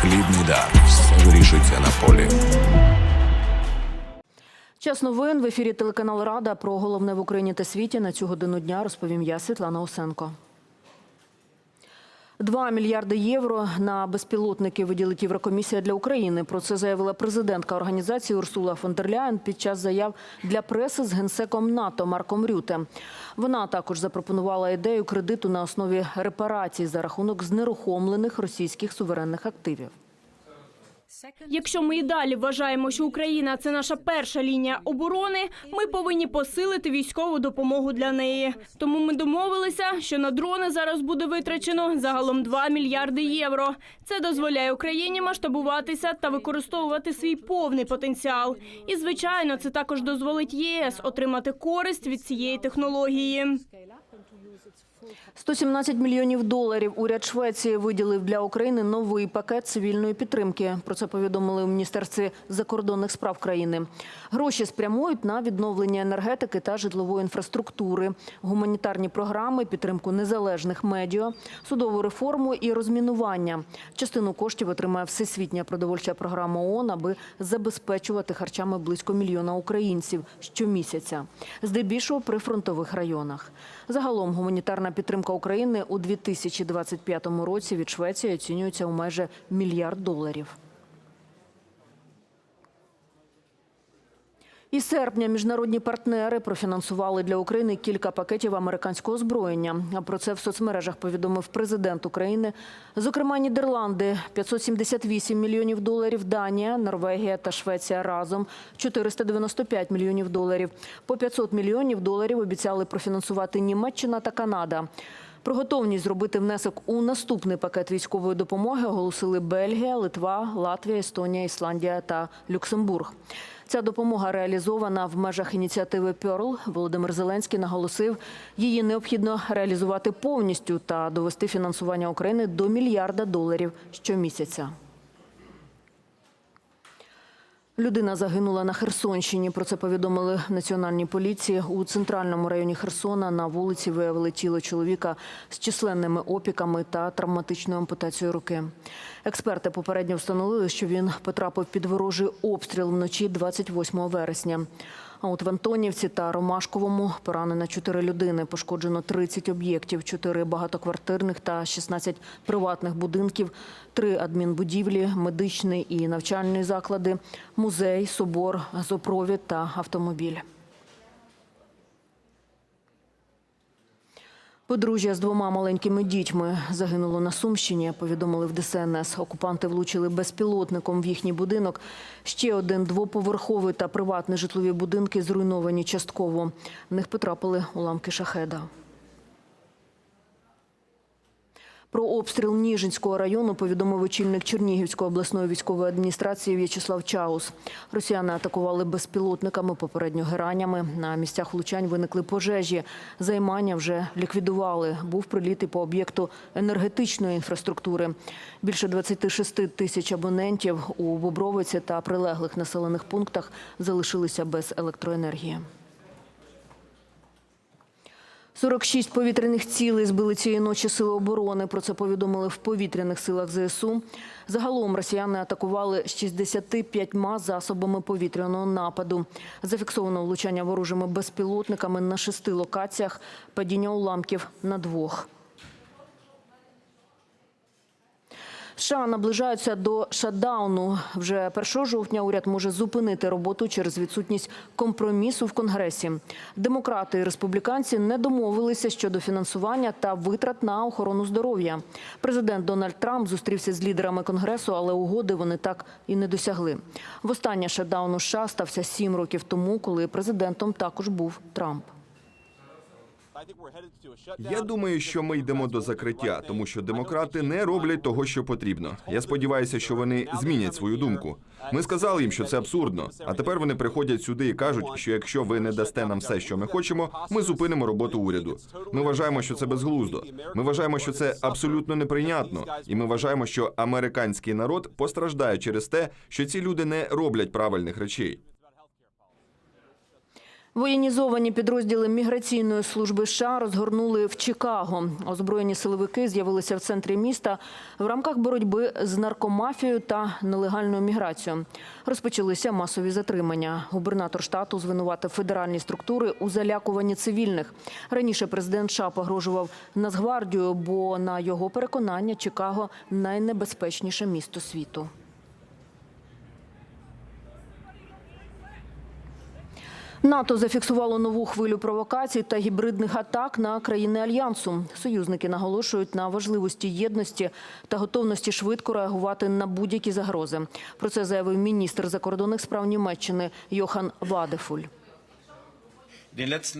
Хлібний дар. Вирішується на полі. Час новин в ефірі телеканал Рада про головне в Україні та світі на цю годину дня розповім я, Світлана Осенко. Два мільярди євро на безпілотники виділить Єврокомісія для України. Про це заявила президентка організації Урсула фон дер Ляєн під час заяв для преси з генсеком НАТО Марком Рюте. Вона також запропонувала ідею кредиту на основі репарацій за рахунок знерухомлених російських суверенних активів. Якщо ми і далі вважаємо, що Україна це наша перша лінія оборони, ми повинні посилити військову допомогу для неї. Тому ми домовилися, що на дрони зараз буде витрачено загалом 2 мільярди євро. Це дозволяє Україні масштабуватися та використовувати свій повний потенціал. І звичайно, це також дозволить ЄС отримати користь від цієї технології. 117 мільйонів доларів уряд Швеції виділив для України новий пакет цивільної підтримки. Про це повідомили у міністерстві закордонних справ країни. Гроші спрямують на відновлення енергетики та житлової інфраструктури, гуманітарні програми, підтримку незалежних медіа, судову реформу і розмінування. Частину коштів отримає всесвітня продовольча програма ООН, аби забезпечувати харчами близько мільйона українців щомісяця, здебільшого при фронтових районах. Загалом гуманітарна підтримка України у 2025 році від Швеції оцінюється у майже мільярд доларів. Із серпня міжнародні партнери профінансували для України кілька пакетів американського озброєння. А Про це в соцмережах повідомив президент України. Зокрема, Нідерланди 578 мільйонів доларів, Данія, Норвегія та Швеція разом 495 мільйонів доларів. По 500 мільйонів доларів обіцяли профінансувати Німеччина та Канада. Про готовність зробити внесок у наступний пакет військової допомоги оголосили Бельгія, Литва, Латвія, Естонія, Ісландія та Люксембург. Ця допомога реалізована в межах ініціативи Перл. Володимир Зеленський наголосив, її необхідно реалізувати повністю та довести фінансування України до мільярда доларів щомісяця. Людина загинула на Херсонщині. Про це повідомили національні поліції. У центральному районі Херсона на вулиці виявили тіло чоловіка з численними опіками та травматичною ампутацією руки. Експерти попередньо встановили, що він потрапив під ворожий обстріл вночі 28 вересня. А от в Антонівці та Ромашковому поранено 4 людини. Пошкоджено 30 об'єктів, 4 багатоквартирних та 16 приватних будинків, 3 адмінбудівлі, медичний і навчальний заклади, музей, собор, зопровід та автомобіль. Подружжя з двома маленькими дітьми загинуло на Сумщині. Повідомили в ДСНС. Окупанти влучили безпілотником в їхній будинок. Ще один двоповерховий та приватний житлові будинки зруйновані частково. В них потрапили уламки шахеда. Про обстріл Ніжинського району повідомив очільник Чернігівської обласної військової адміністрації В'ячеслав Чаус. Росіяни атакували безпілотниками, попередньо геранями. На місцях влучань виникли пожежі. Займання вже ліквідували. Був приліт і по об'єкту енергетичної інфраструктури. Більше 26 тисяч абонентів у Бобровиці та прилеглих населених пунктах залишилися без електроенергії. 46 повітряних цілей збили цієї ночі сили оборони. Про це повідомили в повітряних силах ЗСУ. Загалом росіяни атакували 65 засобами повітряного нападу. Зафіксовано влучання ворожими безпілотниками на шести локаціях, падіння уламків на двох. США наближаються до шатдауну. Вже 1 жовтня уряд може зупинити роботу через відсутність компромісу в Конгресі. Демократи і республіканці не домовилися щодо фінансування та витрат на охорону здоров'я. Президент Дональд Трамп зустрівся з лідерами конгресу, але угоди вони так і не досягли. Востаннє шатдаун у США стався сім років тому, коли президентом також був Трамп. Я думаю, що ми йдемо до закриття, тому що демократи не роблять того, що потрібно. Я сподіваюся, що вони змінять свою думку. Ми сказали їм, що це абсурдно. А тепер вони приходять сюди і кажуть, що якщо ви не дасте нам все, що ми хочемо, ми зупинимо роботу уряду. Ми вважаємо, що це безглуздо. Ми вважаємо, що це абсолютно неприйнятно, і ми вважаємо, що американський народ постраждає через те, що ці люди не роблять правильних речей. Воєнізовані підрозділи міграційної служби США розгорнули в Чикаго. Озброєні силовики з'явилися в центрі міста в рамках боротьби з наркомафією та нелегальною міграцією. Розпочалися масові затримання. Губернатор штату звинуватив федеральні структури у залякуванні цивільних. Раніше президент США погрожував Нацгвардію, бо на його переконання Чикаго найнебезпечніше місто світу. НАТО зафіксувало нову хвилю провокацій та гібридних атак на країни альянсу. Союзники наголошують на важливості єдності та готовності швидко реагувати на будь-які загрози. Про це заявив міністр закордонних справ Німеччини Йохан Вадефуль.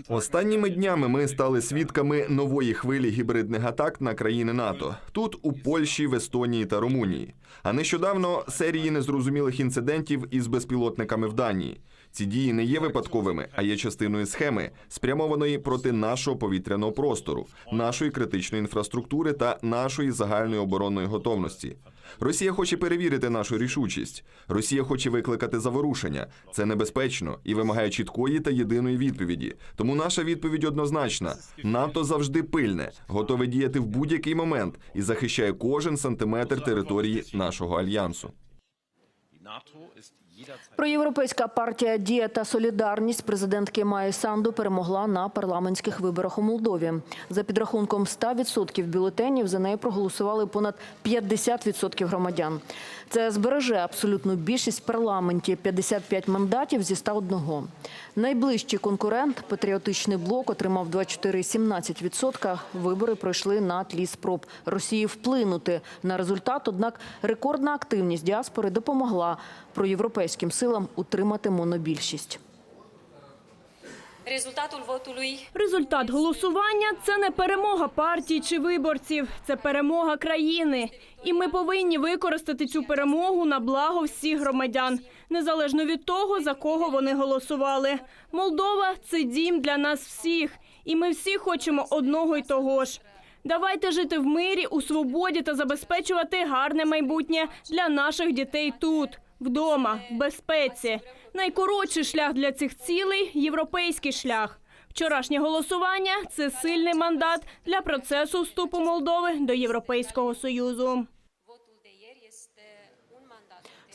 Останніми днями ми стали свідками нової хвилі гібридних атак на країни НАТО. Тут у Польщі, в Естонії та Румунії. А нещодавно серії незрозумілих інцидентів із безпілотниками в Данії. Ці дії не є випадковими, а є частиною схеми, спрямованої проти нашого повітряного простору, нашої критичної інфраструктури та нашої загальної оборонної готовності. Росія хоче перевірити нашу рішучість. Росія хоче викликати заворушення. Це небезпечно і вимагає чіткої та єдиної відповіді. Тому наша відповідь однозначна: НАТО завжди пильне, готове діяти в будь-який момент і захищає кожен сантиметр території нашого альянсу. Проєвропейська партія Дія та Солідарність президентки Майї Санду перемогла на парламентських виборах у Молдові. За підрахунком 100% бюлетенів за неї проголосували понад 50% громадян. Це збереже абсолютну більшість в парламенті 55 мандатів зі 101. Найближчий конкурент патріотичний блок отримав 24,17%. Вибори пройшли на тлі спроб Росії вплинути на результат. Однак рекордна активність діаспори допомогла проєвропейським силам утримати монобільшість. Результат голосування це не перемога партій чи виборців, це перемога країни. І ми повинні використати цю перемогу на благо всіх громадян, незалежно від того, за кого вони голосували. Молдова це дім для нас всіх, і ми всі хочемо одного й того ж. Давайте жити в мирі, у свободі та забезпечувати гарне майбутнє для наших дітей тут, вдома, в безпеці. Найкоротший шлях для цих цілей європейський шлях. Вчорашнє голосування це сильний мандат для процесу вступу Молдови до Європейського союзу.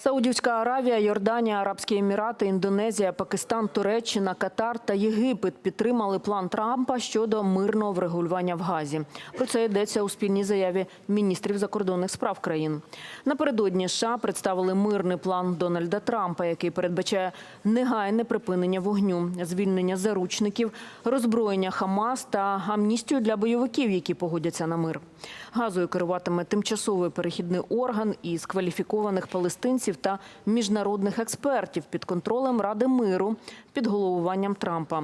Саудівська Аравія, Йорданія, Арабські Емірати, Індонезія, Пакистан, Туреччина, Катар та Єгипет підтримали план Трампа щодо мирного врегулювання в Газі. Про це йдеться у спільній заяві міністрів закордонних справ країн. Напередодні США представили мирний план Дональда Трампа, який передбачає негайне припинення вогню, звільнення заручників, роззброєння Хамас та амністію для бойовиків, які погодяться на мир. Газою керуватиме тимчасовий перехідний орган із кваліфікованих палестинців та міжнародних експертів під контролем Ради миру під головуванням Трампа.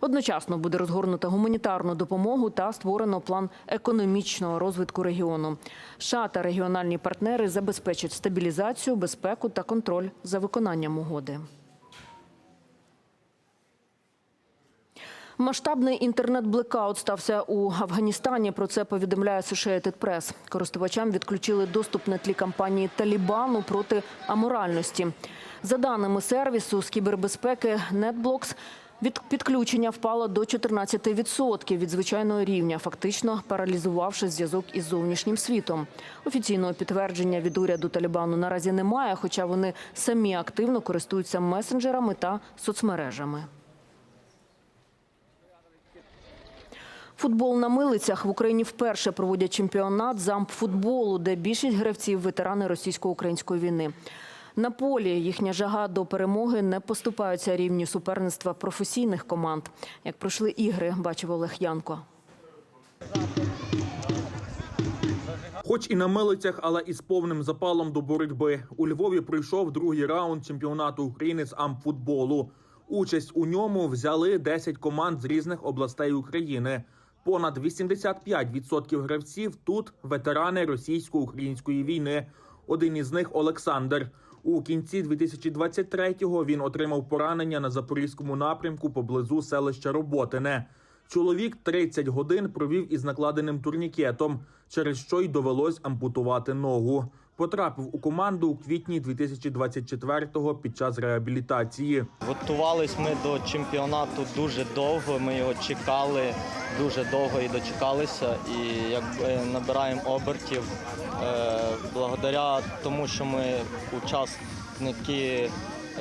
Одночасно буде розгорнута гуманітарну допомогу та створено план економічного розвитку регіону. США та регіональні партнери забезпечать стабілізацію, безпеку та контроль за виконанням угоди. Масштабний інтернет-блекаут стався у Афганістані. Про це повідомляє Associated Press. Користувачам відключили доступ на тлі кампанії Талібану проти аморальності. За даними сервісу з кібербезпеки NetBlocks, від підключення впало до 14% від звичайного рівня, фактично паралізувавши зв'язок із зовнішнім світом. Офіційного підтвердження від уряду Талібану наразі немає, хоча вони самі активно користуються месенджерами та соцмережами. Футбол на милицях в Україні вперше проводять чемпіонат з ампфутболу, де більшість гравців ветерани російсько-української війни. На полі їхня жага до перемоги не поступаються рівню суперництва професійних команд. Як пройшли ігри, бачив Олег Янко. Хоч і на милицях, але із повним запалом до боротьби. У Львові пройшов другий раунд чемпіонату України з амфутболу. Участь у ньому взяли 10 команд з різних областей України. Понад 85% гравців тут ветерани російсько-української війни. Один із них Олександр. У кінці 2023-го він отримав поранення на запорізькому напрямку поблизу селища Роботине. Чоловік 30 годин провів із накладеним турнікетом, через що й довелось ампутувати ногу. Потрапив у команду у квітні 2024-го під час реабілітації. Готувались ми до чемпіонату дуже довго. Ми його чекали дуже довго і дочекалися. І якби набираємо обертів е, благодаря тому, що ми учасники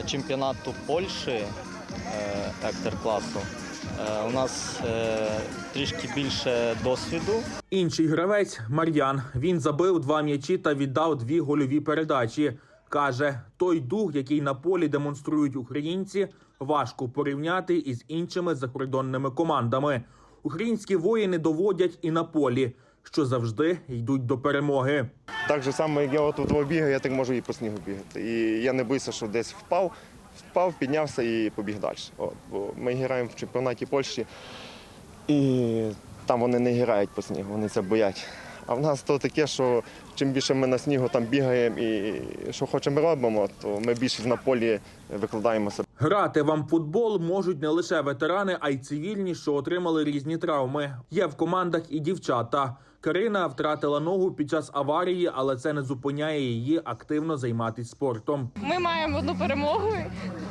чемпіонату Польщі е, ектер-класу. Е, у нас е, трішки більше досвіду. Інший гравець Мар'ян. Він забив два м'ячі та віддав дві гольові передачі. Каже, той дух, який на полі демонструють українці, важко порівняти із іншими закордонними командами. Українські воїни доводять і на полі, що завжди йдуть до перемоги. Так же само, як я от бігаю, я так можу і по снігу бігати. І я не боюся, що десь впав, впав, піднявся і побіг далі. От, бо ми граємо в чемпіонаті Польщі, і там вони не грають по снігу, вони це боять. А в нас то таке, що чим більше ми на снігу там бігаємо і що хочемо робимо, то ми більше на полі викладаємося. Грати вам футбол можуть не лише ветерани, а й цивільні, що отримали різні травми. Є в командах і дівчата. Карина втратила ногу під час аварії, але це не зупиняє її активно займатися спортом. Ми маємо одну перемогу.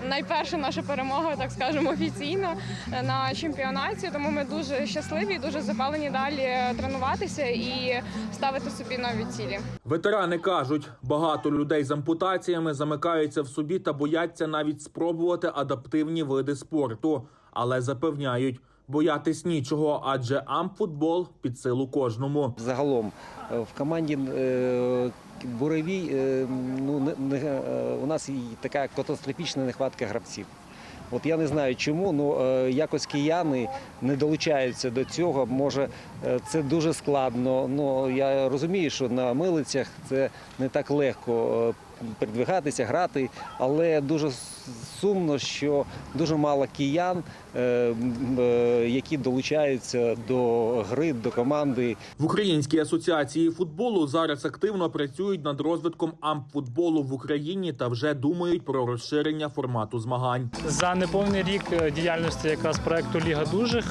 Найперша наша перемога, так скажемо, офіційно на чемпіонаті. Тому ми дуже щасливі, дуже запалені далі тренуватися і ставити собі нові цілі. Ветерани кажуть, багато людей з ампутаціями замикаються в собі та бояться навіть спробувати адаптивні види спорту, але запевняють. Боятись нічого, адже амфутбол під силу кожному. Загалом е, в команді е, Буревій е, ну, не, не, е, у нас і така катастрофічна нехватка гравців. От я не знаю чому, але якось кияни не долучаються до цього. Може, е, це дуже складно. Ну я розумію, що на милицях це не так легко е, передвигатися, грати, але дуже сумно, що дуже мало киян, е, е, які долучаються до гри, до команди. В Українській асоціації футболу зараз активно працюють над розвитком амфутболу в Україні та вже думають про розширення формату змагань. За неповний рік е, діяльності якраз проекту Ліга дужих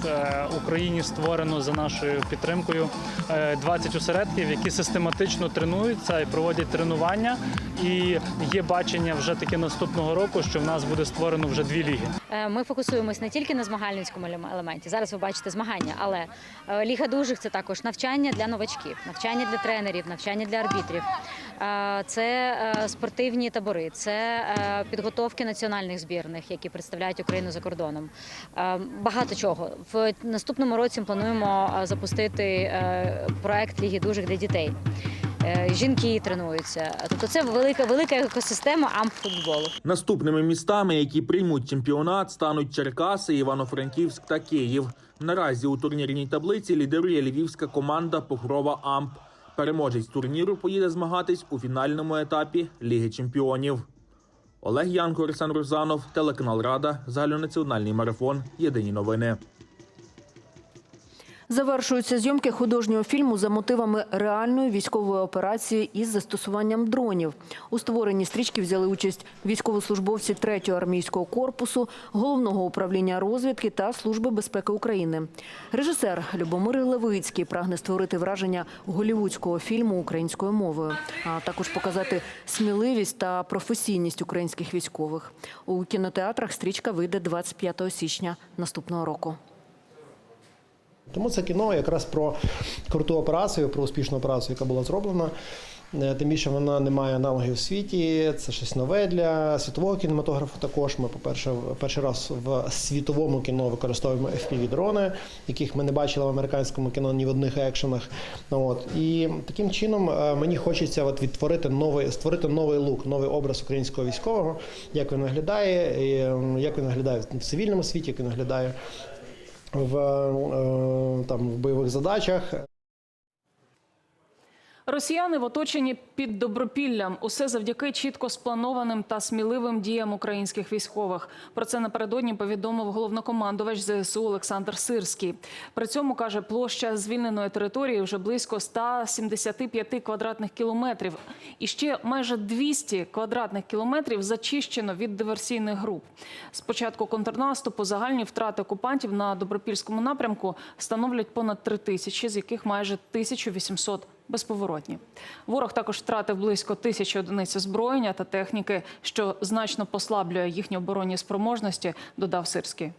Україні створено за нашою підтримкою е, 20 осередків, які систематично тренуються і проводять тренування. І є бачення вже таки наступного року, що в нас буде створено вже дві ліги. Е, Ми фокусуємось не тільки на змагальницькому елементі. Зараз ви бачите змагання, але е, ліга дужих це також навчання для новачків, навчання для тренерів, навчання для арбітрів. Е, Це спортивні табори, це підготовки національних збірних, які представляють Україну за кордоном. Багато чого в наступному році плануємо запустити проект Ліги дужих для дітей. Е, Жінки тренуються. Тобто це велика велика екосистема амфутболу. Наступними містами, які приймуть чемпіонат, стануть Черкаси, Івано-Франківськ та Київ. Наразі у турнірній таблиці лідирує львівська команда Покрова Амп. Переможець турніру поїде змагатись у фінальному етапі Ліги Чемпіонів. Олег Янко, Олександр Рузанов, телеканал Рада, загальнонаціональний марафон. Єдині новини. Завершуються зйомки художнього фільму за мотивами реальної військової операції із застосуванням дронів. У створенні стрічки взяли участь військовослужбовці 3-го армійського корпусу, головного управління розвідки та служби безпеки України. Режисер Любомир Левицький прагне створити враження голівудського фільму українською мовою, а також показати сміливість та професійність українських військових. У кінотеатрах стрічка вийде 25 січня наступного року. Тому це кіно якраз про круту операцію, про успішну операцію, яка була зроблена. Е, Тим більше вона не має аналогів у світі. Це щось нове для світового кінематографу. Також ми, по-перше, в- перший раз в світовому кіно використовуємо FPV-дрони, яких ми не бачили в американському кіно ні в одних екшенах. Ну, От і таким чином е, мені хочеться от відтворити новий, створити новий лук, новий образ українського військового, як він виглядає, як він виглядає в цивільному світі, як він виглядає в, е, там, в бойових задачах. Росіяни в оточенні під Добропіллям. Усе завдяки чітко спланованим та сміливим діям українських військових. Про це напередодні повідомив головнокомандувач ЗСУ Олександр Сирський. При цьому каже, площа звільненої території вже близько 175 квадратних кілометрів. І ще майже 200 квадратних кілометрів зачищено від диверсійних груп. З початку контрнаступу загальні втрати окупантів на добропільському напрямку становлять понад 3 тисячі, з яких майже 1800 безповоротні. Ворог також втратив близько тисячі одиниць озброєння та техніки, що значно послаблює їхні оборонні спроможності, додав Сирський.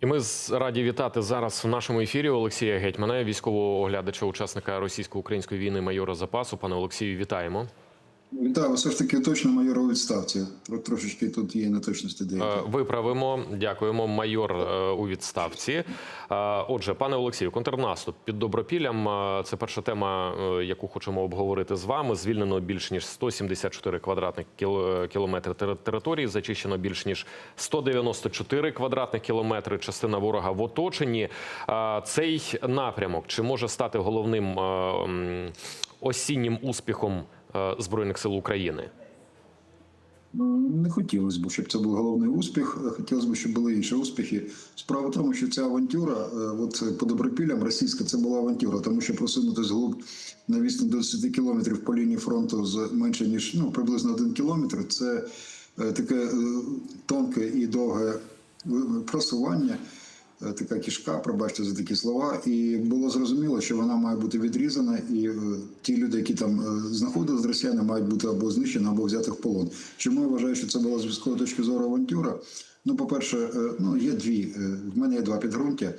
І ми раді вітати зараз в нашому ефірі Олексія Гетьмана, військового оглядача, учасника російсько-української війни, майора запасу. Пане Олексію, вітаємо. Вітаю, все ж таки точно майор у відставці. Трошечки тут є неточності деякі. Е, Виправимо. Дякуємо. Майор е, у відставці. Е, Отже, пане Олексію, контрнаступ під Добропіллям. Це перша тема, яку хочемо обговорити з вами. Звільнено більш ніж 174 квадратних кіл- кілометри тери- території. Зачищено більш ніж 194 квадратних кілометри. Частина ворога в оточенні. Цей напрямок чи може стати головним осіннім успіхом збройних сил України? Не хотілося б, щоб це був головний успіх. Хотілося б, щоб були інші успіхи. Справа в тому, що ця авантюра, е, от по добропіллям, російська, це була авантюра, тому що просунути зглуб на відстань до 10 кілометрів по лінії фронту з менше ніж ну приблизно один кілометр. Це е, таке е, тонке і довге е, просування. Е, Така кішка, пробачте за такі слова, і було зрозуміло, що вона має бути відрізана, і е, ті люди, які там е, знаходились росіяни, мають бути або знищені, або взяти в полон. Чому я вважаю, що це була з військової точки зору авантюра? Ну, по-перше, ну є дві. В мене є два підґрунтя.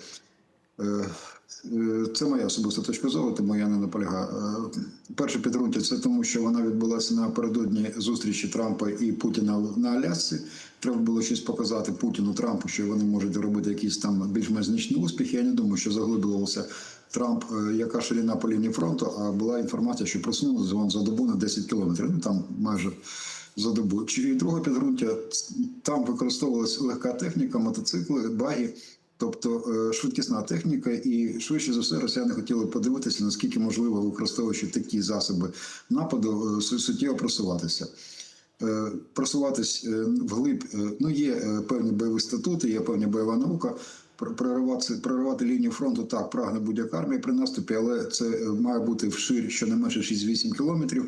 Це моя особиста точка зору, тому я не наполягаю. Перше підґрунтя це тому, що вона відбулася напередодні зустрічі Трампа і Путіна на Алясці. Треба було щось показати Путіну Трампу, що вони можуть робити якісь там більш-менш значні успіхи. Я не думаю, що заглиблювався Трамп, е, яка ширина по лінії фронту, а була інформація, що просунули за добу на 10 кілометрів. Ну там майже за добу. Чи друге підґрунтя там використовувалася легка техніка, мотоцикли, баги. Тобто е, швидкісна техніка, і швидше за все росіяни хотіли подивитися, наскільки можливо, використовуючи такі засоби нападу, е, су- суттєво просуватися. Е, Просуватись е, вглиб, е, ну є певні бойові статути, є певна бойова наука. Пр- Проривати, проривати лінію фронту так прагне будь-яка армія при наступі, але це має бути вширь щонайменше 6-8 кілометрів.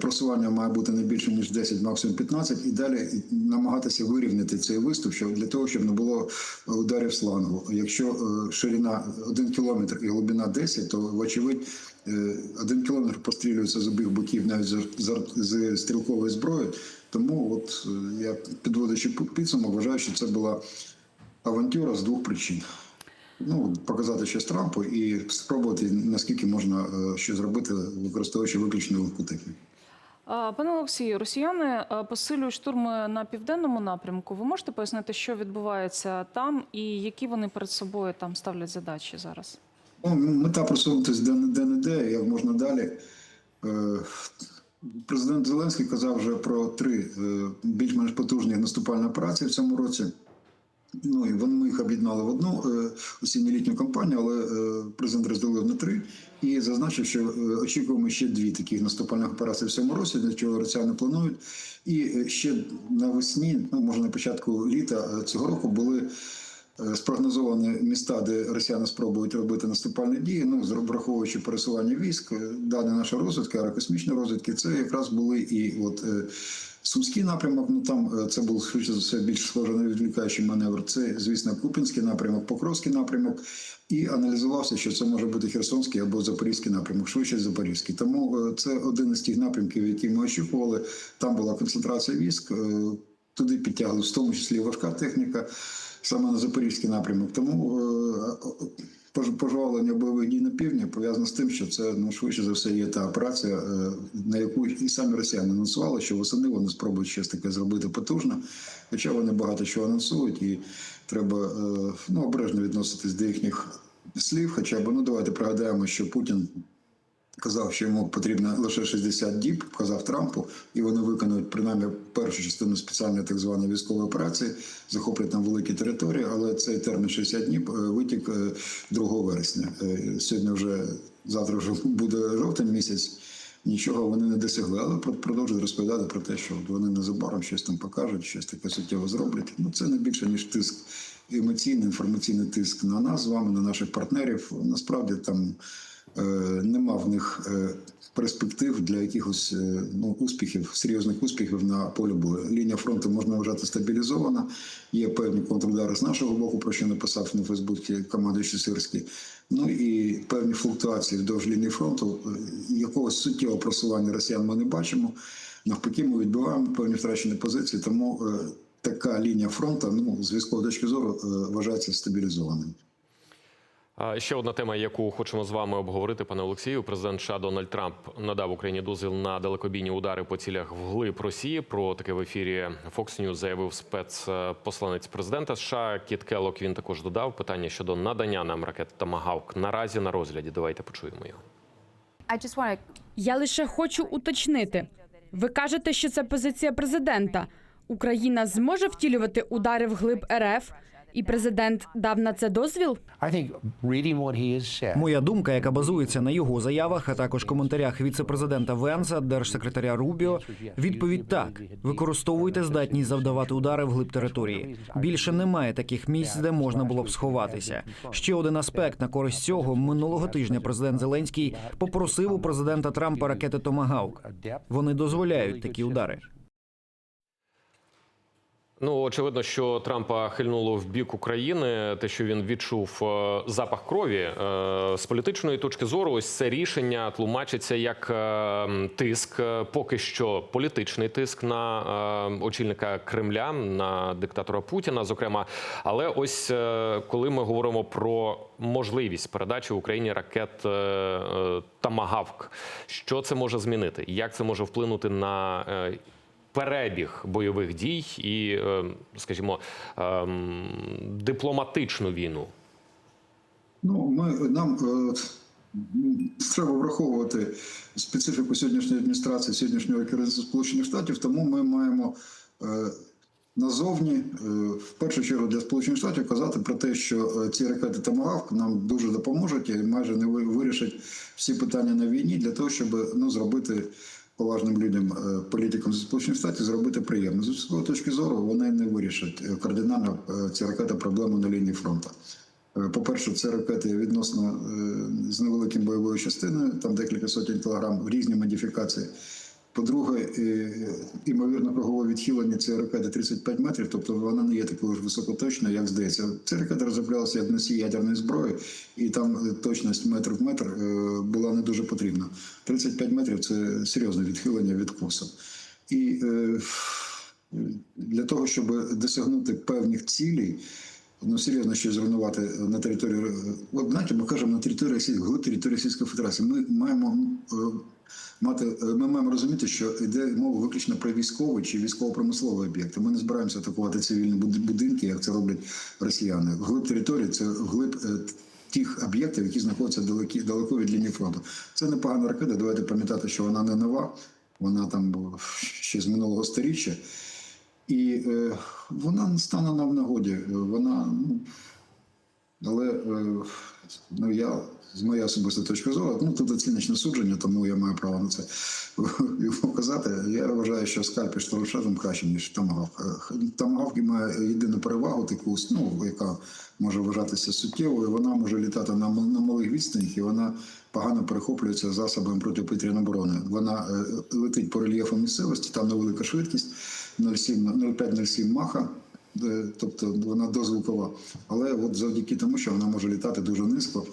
Просування має бути не більше ніж 10, максимум 15, і далі намагатися вирівняти цей виступ, щоб для того, щоб не було ударів слангу. Якщо ширина 1 кілометр і глибина 10, то вочевидь один кілометр пострілюється з обох боків навіть з, стрілкової зброї. Тому, от е, я підводячи підсумок, вважаю, що це була авантюра з двох причин. Ну, показати щось Трампу і спробувати наскільки можна е, що зробити, використовуючи виключно легку техніку. Пане Олексію, росіяни е, посилюють штурми на південному напрямку. Ви можете пояснити, що відбувається там і які вони перед собою там ставлять задачі зараз? Ну, мета просунутися де де не де, як можна далі. Е, Президент Зеленський казав вже про три е, більш-менш потужні наступальні операції в цьому році. Ну і вони ми їх об'єднали в одну е, осінньо-літню кампанію, але е, президент розділив на три і зазначив, що е, очікуємо ще дві таких наступальних операції в цьому році, для чого росіяни планують. І е, ще навесні, ну може на початку літа е, цього року були. Е, Спрогнозовані міста, де росіяни спробують робити наступальні дії, ну враховуючи пересування військ, е, дані нашої розвідки, аерокосмічної розвідки, це якраз були і от е, Сумський напрямок. Ну там це був швидше за все більш схоже на відвлікаючий маневр. Це, звісно, Купінський напрямок, Покровський напрямок, і аналізувався, що це може бути Херсонський або Запорізький напрямок, швидше Запорізький. Тому це один із тих напрямків, які ми очікували. Там була концентрація військ. Туди підтягли, в тому числі важка техніка, саме на Запорізький напрямок. Тому е, пожвавлення бойових дій на півдні пов'язано з тим, що це ну, швидше за все є та операція, е, на яку і самі росіяни анонсували, що восени вони спробують щось таке зробити потужно. Хоча вони багато чого анонсують, і треба е, ну, обережно відноситись до їхніх слів. Хоча б ну давайте пригадаємо, що Путін казав, що йому потрібно лише 60 діб, казав Трампу, і вони виконують принаймні першу частину спеціальної так званої військової операції, захоплять там великі території, але цей термін 60 днів е, витік е, 2 вересня. Е, Сьогодні вже завтра вже буде жовтень місяць. Нічого вони не досягли, але про- продовжують розповідати про те, що вони незабаром щось там покажуть, щось таке суттєво зроблять. Ну це не більше ніж тиск емоційний, інформаційний тиск на нас з вами, на наших партнерів. Насправді там е, нема в них е, перспектив для якихось е, ну, успіхів, серйозних успіхів на полі бою. Лінія фронту можна вважати стабілізована. Є певні контрудари з нашого боку, про що написав на Фейсбуці командуючий Сирський. Ну і певні флуктуації вдовж лінії фронту. Е, Якогось суттєвого просування росіян ми не бачимо. Навпаки, ми відбиваємо певні втрачені позиції, тому е, така лінія фронту, ну з військової точки зору, е, вважається стабілізованою. Ще одна тема, яку хочемо з вами обговорити, пане Олексію. Президент США Дональд Трамп надав Україні дозвіл на далекобійні удари по цілях вглиб Росії. Про таке в ефірі Fox News заявив спецпосланець президента США Кіт Келлок. Він також додав питання щодо надання нам ракет Томагавк. Наразі на розгляді. Давайте почуємо його. Я лише хочу уточнити. Ви кажете, що це позиція президента. Україна зможе втілювати удари вглиб РФ, і президент дав на це дозвіл? Моя думка, яка базується на його заявах, а також коментарях віцепрезидента Венса, держсекретаря Рубіо, відповідь так: використовуйте здатність завдавати удари вглиб території. Більше немає таких місць, де можна було б сховатися. Ще один аспект на користь цього минулого тижня. Президент Зеленський попросив у президента Трампа ракети Томагавк. Вони дозволяють такі удари. Ну, очевидно, що Трампа хильнуло в бік України, те, що він відчув е, запах крові Е, з політичної точки зору, ось це рішення тлумачиться як е, тиск, поки що політичний тиск на очільника Кремля, на диктатора Путіна, зокрема. Але ось коли ми говоримо про можливість передачі Україні ракет Тамагавк, що це може змінити? Як це може вплинути на перебіг бойових дій і, е, скажімо, ем, дипломатичну війну. Ну, ми нам е, треба враховувати специфіку сьогоднішньої адміністрації, сьогоднішнього керівництва Сполучених Штатів, тому ми маємо е, назовні, в першу чергу для Сполучених Штатів, казати про те, що ці ракети Томагавк нам дуже допоможуть і майже не вирішать всі питання на війні для того, щоб ну, зробити. Поважним людям, е, політикам сполучених штатів зробити приємно з військової точки зору. Вони не вирішать е, кардинально е, ці ракети проблему на лінії фронту. По-перше, це ракети відносно з невеликим бойовою частиною, там декілька сотень кілограм, різні модифікації. По-друге, е, імовірно, кругове відхилення цієї ракети 35 метрів, тобто вона не є такою ж високоточною, як здається. Ця ракета розроблялася як носій ядерної зброї, і там е, точність метр в метр е, була не дуже потрібна. 35 метрів це серйозне відхилення від курсу. І для того, щоб досягнути певних цілей, ну серйозно щось зруйнувати на території. От знаєте, ми кажемо на території глиб території Російської Федерації. Ми маємо мати, е, ми маємо розуміти, що йде мова виключно про військовий чи військово-промисловий об'єкт. Ми не збираємося атакувати цивільні будинки, як це роблять росіяни. Глиб території це глиб. е, Тих об'єктів, які знаходяться далекі, далеко від лінії фронту. Це непогана ракета. Давайте пам'ятати, що вона не нова, вона там ще з минулого сторіччя. І е, вона стане нам в нагоді. Е, Вона, ну, але е, ну, я, з моєї особистої точки зору, ну тут оціночне судження, тому я маю право на це показати. Я вважаю, що скальп із штурмшетом краще, ніж Томагавк. Е, має єдину перевагу, таку, ну, яка може вважатися суттєвою. Вона може літати на, на малих відстанях і вона погано перехоплюється засобами протиповітряної оборони. Вона е, летить по рельєфу місцевості, там невелика швидкість 0,5-0,7 маха. Е, тобто вона дозвукова. Але от завдяки тому, що вона може літати дуже низько.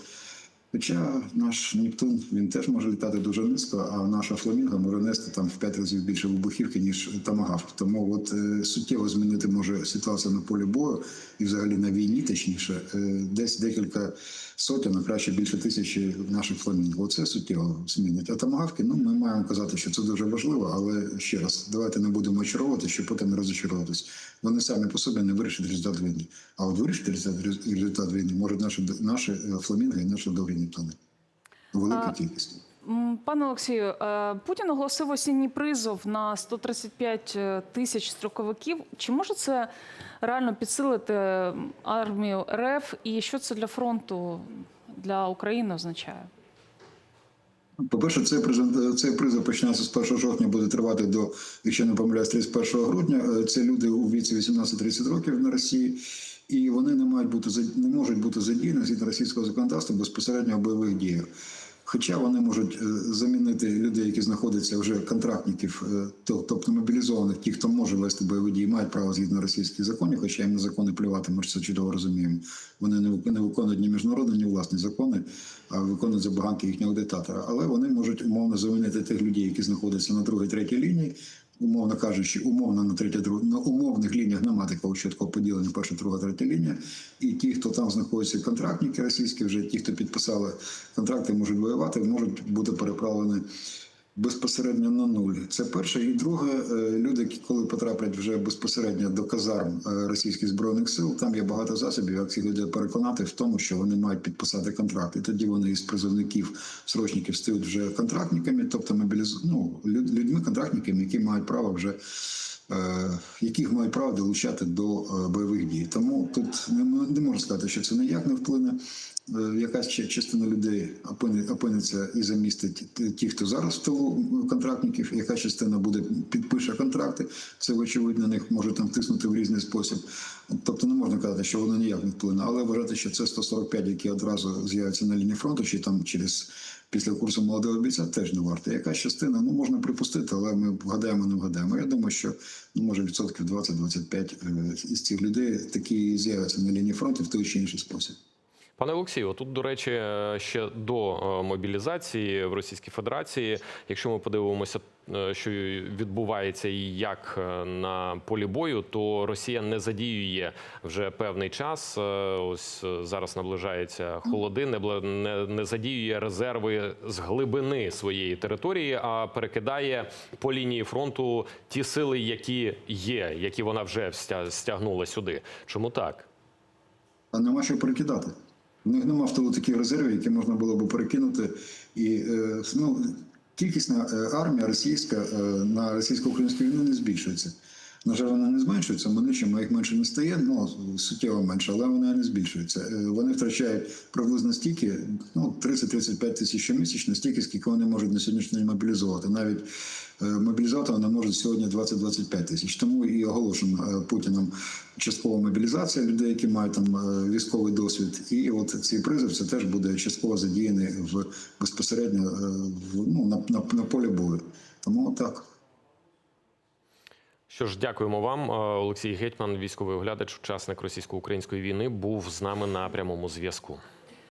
Хоча наш Нептун він теж може літати дуже низько, а наша фламінга може нести там в 5 разів більше вибухівки, ніж тамагавк. Тому от е, суттєво змінити може ситуацію на полі бою і взагалі на війні, точніше, е, десь декілька сотень, а краще більше тисячі наших фламінг. Оце суттєво змінить. А тамагавки, ну ми маємо казати, що це дуже важливо, але ще раз, давайте не будемо очаровувати, щоб потім не розочаруватись. Вони самі по собі не вирішать результат війни. А от вирішити результат, результат війни можуть наші, наші е, фламінги і наші довгі Нептуни. У великій А, кількості. Пане Олексію, е, Путін оголосив осінній призов на 135 тисяч строковиків. Чи може це реально підсилити армію РФ? І що це для фронту для України означає? По-перше, цей призов, цей призов починається з 1 жовтня, буде тривати до, якщо не помиляюсь, 31 грудня. Е, Це люди у віці 18-30 років на Росії, і вони не мають бути не можуть бути задіяні згідно російського законодавства безпосередньо в бойових діях. Хоча вони можуть е, замінити людей, які знаходяться вже контрактників, е, то- тобто мобілізованих, ті, хто може вести бойові дії, мають право згідно російських законів, хоча їм на закони плювати, ми ж це чудово розуміємо. Вони не виконують ні міжнародні, ні власні закони, а виконують забаганки їхнього диктатора. Але вони можуть умовно замінити тих людей, які знаходяться на другій, третій лінії. Умовно кажучи, умовно на третя друга на умовних лініях немає такого чіткого поділення перша, друга, третя лінія. І ті, хто там знаходяться, контрактники російські, вже ті, хто підписали контракти, можуть воювати, можуть бути переправлені безпосередньо на нуль. Це перше. І друге, е, люди, коли потраплять вже безпосередньо до казарм е, російських збройних сил, там є багато засобів, як ці люди переконати в тому, що вони мають підписати контракт. І тоді вони із призовників, срочників стають вже контрактниками, тобто мобіліз... ну, людьми, контрактниками, які мають право вже. Е, Яких мають право долучати до е, бойових дій, тому тут не, можна сказати, що це ніяк не вплине. Е, Якась частина людей опиниться і замістить ті, хто зараз в тилу контрактників. Яка частина буде підпише контракти. Це вочевидь на них може там тиснути в різний спосіб. Тобто не можна казати, що воно ніяк не вплине, але вважати, що це 145, які одразу з'являться на лінії фронту, чи там через після курсу молодого бійця, теж не варто. Яка частина, ну можна припустити, але ми вгадаємо, не вгадаємо. Я думаю, що ну може відсотків 20-25 е, із цих людей такі з'являться на лінії фронту в той чи інший спосіб. Пане Олексію, тут, до речі, ще до е, мобілізації в Російській Федерації, якщо ми подивимося, е, що відбувається і як е, на полі бою, то Росія не задіює вже певний час. Е, Ось е, зараз наближається холоди, не не, задіює резерви з глибини своєї території, а перекидає по лінії фронту ті сили, які є, які вона вже стягнула сюди. Чому так? А нема що перекидати. У них нема в тилу таких резервів, які можна було б перекинути. І е, ну, кількісна е, армія російська е, на російсько-українську війну не збільшується. На жаль, вона не зменшується, ми нічим їх менше не стає, ну суттєво менше, але вона не збільшується. Е, Вони втрачають приблизно стільки, ну 30-35 тисяч щомісячно, стільки, скільки вони можуть на сьогоднішній день мобілізувати. Навіть е, мобілізувати вони можуть сьогодні 20-25 тисяч. Тому і оголошено Путіним часткова мобілізація людей, які мають там е, військовий досвід. І от цей призов це теж буде частково задіяний в безпосередньо в ну на, на, на полі бою. Тому так. Що ж, дякуємо вам. Е, Олексій Гетьман, військовий оглядач, учасник російсько-української війни, був з нами на прямому зв'язку.